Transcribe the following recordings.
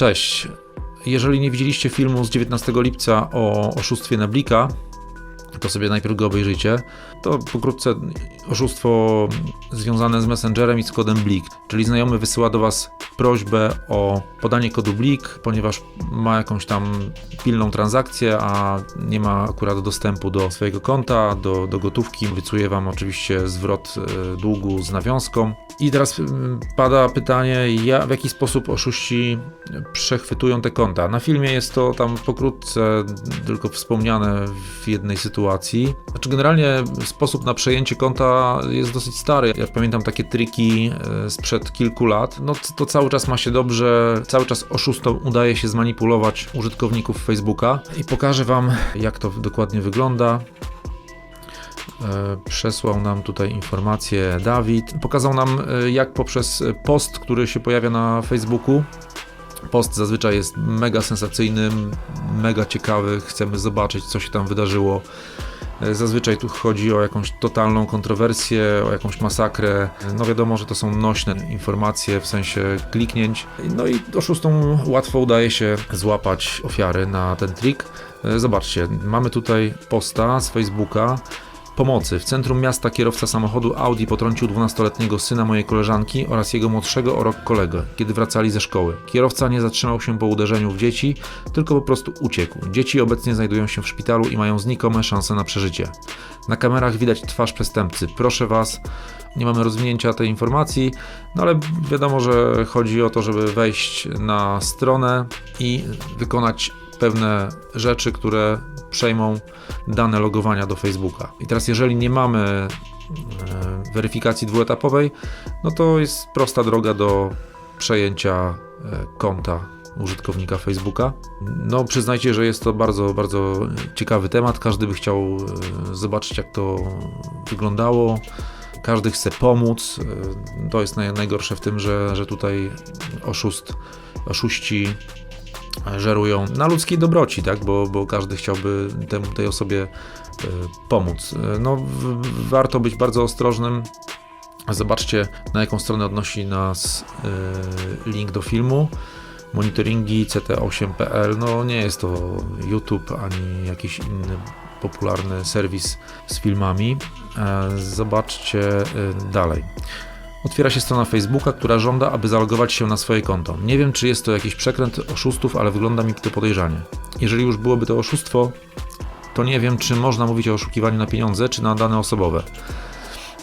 Cześć. Jeżeli nie widzieliście filmu z 19 lipca o oszustwie Neblika, to sobie najpierw go obejrzyjcie. To pokrótce oszustwo związane z Messengerem i z kodem Blik. Czyli znajomy wysyła do Was prośbę o podanie kodu Blik, ponieważ ma jakąś tam pilną transakcję, a nie ma akurat dostępu do swojego konta, do, do gotówki. Obiecuje Wam oczywiście zwrot e, długu z nawiązką. I teraz mm, pada pytanie, ja, w jaki sposób oszuści przechwytują te konta. Na filmie jest to tam pokrótce tylko wspomniane w jednej sytuacji. Znaczy generalnie sposób na przejęcie konta jest dosyć stary. Ja pamiętam takie triki e, sprzed kilku lat. No to cały czas ma się dobrze, cały czas oszustom udaje się zmanipulować użytkowników Facebooka i pokażę Wam jak to dokładnie wygląda. E, Przesłał nam tutaj informację Dawid. Pokazał nam, e, jak poprzez post, który się pojawia na Facebooku, Post zazwyczaj jest mega sensacyjny, mega ciekawy. Chcemy zobaczyć, co się tam wydarzyło. E, Zazwyczaj tu chodzi o jakąś totalną kontrowersję, o jakąś masakrę. No wiadomo, że to są nośne informacje w sensie kliknięć. No i oszustom łatwo udaje się złapać ofiary na ten trik. E, Zobaczcie, mamy tutaj posta z Facebooka. Pomocy. W centrum miasta kierowca samochodu Audi potrącił 12-letniego syna mojej koleżanki oraz jego młodszego o rok kolegę, kiedy wracali ze szkoły. Kierowca nie zatrzymał się po uderzeniu w dzieci, tylko po prostu uciekł. Dzieci obecnie znajdują się w szpitalu i mają znikome szanse na przeżycie. Na kamerach widać twarz przestępcy. Proszę Was, nie mamy rozwinięcia tej informacji, no ale wiadomo, że chodzi o to, żeby wejść na stronę i wykonać pewne rzeczy, które przejmą dane logowania do Facebooka. I teraz, jeżeli nie mamy e, weryfikacji dwuetapowej, no to jest prosta droga do przejęcia e, konta użytkownika Facebooka. No, przyznajcie, że jest to bardzo, bardzo ciekawy temat. Każdy by chciał e, zobaczyć, jak to wyglądało. Każdy chce pomóc. To jest naj- najgorsze w tym, że, że tutaj oszust, oszuści żerują na ludzkiej dobroci, tak? bo, bo każdy chciałby temu, tej osobie e, pomóc. E, No, warto być bardzo ostrożnym. Zobaczcie, na jaką stronę odnosi nas e, link do filmu. Monitoringi ct8.pl. No, nie jest to YouTube ani jakiś inny popularny serwis z filmami. Zobaczcie dalej. Otwiera się strona Facebooka, która żąda, aby zalogować się na swoje konto. Nie wiem, czy jest to jakiś przekręt oszustów, ale wygląda mi to podejrzanie. Jeżeli już byłoby to oszustwo, to nie wiem, czy można mówić o oszukiwaniu na pieniądze, czy na dane osobowe.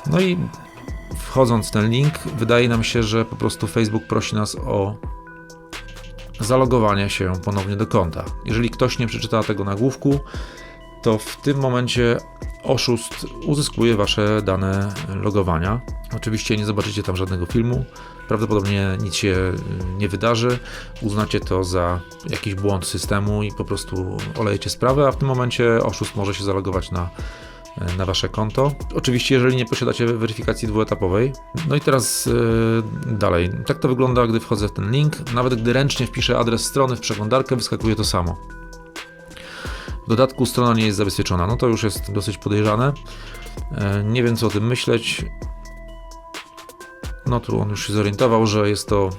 No i wchodząc w ten link, wydaje nam się, że po prostu Facebook prosi nas o zalogowanie się ponownie do konta. Jeżeli ktoś nie przeczyta tego nagłówku, to w tym momencie oszust uzyskuje wasze dane logowania. Oczywiście nie zobaczycie tam żadnego filmu, prawdopodobnie nic się y, nie wydarzy. Uznacie to za jakiś błąd systemu i po prostu olejecie sprawę, a w tym momencie oszust może się zalogować na, y, na wasze konto. Oczywiście, jeżeli nie posiadacie weryfikacji dwuetapowej. No i teraz yy, dalej. Tak to wygląda, gdy wchodzę w ten link. Nawet gdy ręcznie wpiszę adres strony w przeglądarkę, wyskakuje to samo. W dodatku strona nie jest zabezpieczona. No to już jest dosyć podejrzane. E, Nie wiem co o tym myśleć. No tu on już się zorientował, że jest to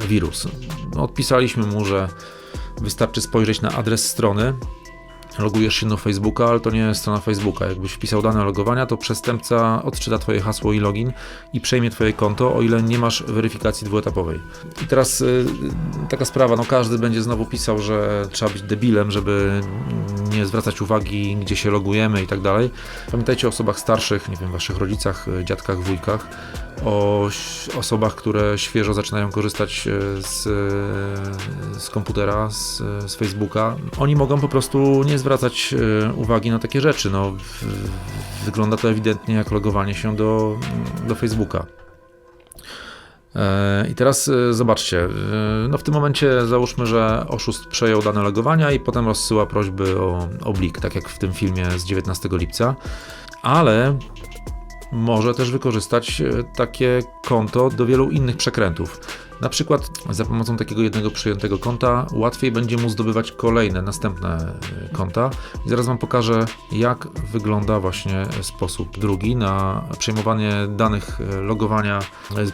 wirus. Odpisaliśmy mu, że wystarczy spojrzeć na adres strony. Logujesz się do Facebooka, ale to nie jest strona Facebooka. Jakbyś wpisał dane logowania, to przestępca odczyta Twoje hasło i login i przejmie Twoje konto, o ile nie masz weryfikacji dwuetapowej. I teraz y, taka sprawa, no każdy będzie znowu pisał, że trzeba być debilem, żeby nie zwracać uwagi, gdzie się logujemy i tak dalej. Pamiętajcie o osobach starszych, nie wiem, Waszych rodzicach, y, dziadkach, wujkach, o osobach, które świeżo zaczynają korzystać y, z, z komputera, z, z Facebooka. Oni mogą po prostu nie zwracać y, uwagi na takie rzeczy. No, wygląda to ewidentnie jak logowanie się do, do Facebooka. E, I teraz e, zobaczcie, e, no w tym momencie załóżmy, że oszust przejął dane logowania i potem rozsyła prośby o oblik, tak jak w tym filmie z 19 lipca, ale może też wykorzystać e, takie konto do wielu innych przekrętów. Na przykład za pomocą takiego jednego przyjętego konta łatwiej będzie mu zdobywać kolejne, następne e, konta. I zaraz Wam pokażę, jak wygląda właśnie sposób drugi na przejmowanie danych e, logowania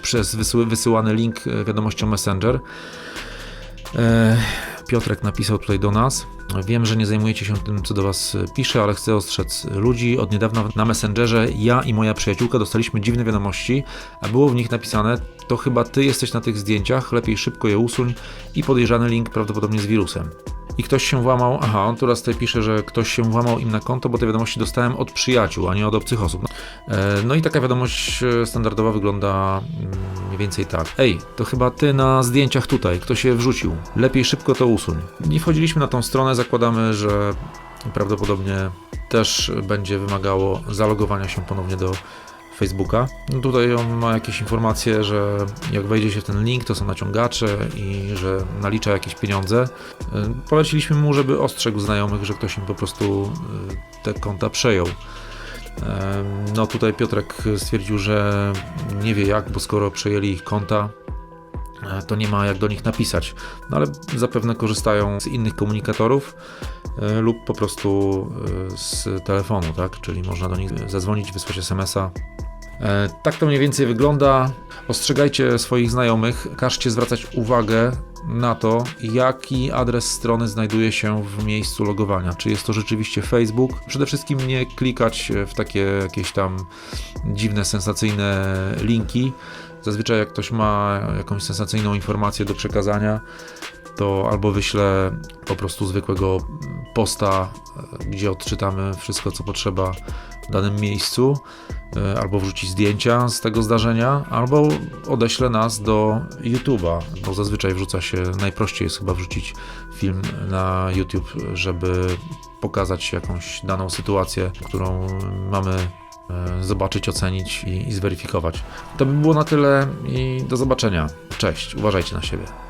przez wysył- wysyłany link wiadomością Messenger. Piotrek napisał tutaj do nas. Wiem, że nie zajmujecie się tym, co do Was pisze, ale chcę ostrzec ludzi. Od niedawna na Messengerze ja i moja przyjaciółka dostaliśmy dziwne wiadomości, a było w nich napisane: To chyba Ty jesteś na tych zdjęciach, lepiej szybko je usuń i podejrzany link prawdopodobnie z wirusem. I ktoś się włamał, aha, on teraz tutaj pisze, że ktoś się włamał im na konto, bo te wiadomości dostałem od przyjaciół, a nie od obcych osób. E, No i taka wiadomość e, standardowa wygląda mm, więcej tak. Ej, to chyba ty na zdjęciach tutaj, kto się wrzucił. Lepiej szybko to usuń. Nie wchodziliśmy na tą stronę, zakładamy, że prawdopodobnie też będzie wymagało zalogowania się ponownie do Facebooka. No tutaj on ma jakieś informacje, że jak wejdzie się w ten link, to są naciągacze i że nalicza jakieś pieniądze. Y, Poleciliśmy mu, żeby ostrzegł znajomych, że ktoś im po prostu y, te konta przejął. No tutaj Piotrek stwierdził, że nie wie jak, bo skoro przejęli ich konta, e, to nie ma jak do nich napisać. No ale zapewne korzystają z innych komunikatorów e, lub po prostu e, z telefonu, tak? Czyli można do nich zadzwonić, wysłać SMS-a. Tak to mniej więcej wygląda. Ostrzegajcie swoich znajomych, każcie zwracać uwagę na to, jaki adres strony znajduje się w miejscu logowania. Czy jest to rzeczywiście Facebook? Przede wszystkim nie klikać w takie jakieś tam dziwne, sensacyjne linki. Zazwyczaj jak ktoś ma jakąś sensacyjną informację do przekazania, to albo wyślę po prostu zwykłego posta, e, gdzie odczytamy wszystko, co potrzeba w danym miejscu, e, albo wrzuci zdjęcia z tego zdarzenia, albo odeślę nas do YouTube'a, bo zazwyczaj wrzuca się, najprościej jest chyba wrzucić film na YouTube, żeby pokazać jakąś daną sytuację, którą mamy e, zobaczyć, ocenić i, i zweryfikować. To by było na tyle i do zobaczenia. Cześć, uważajcie na siebie.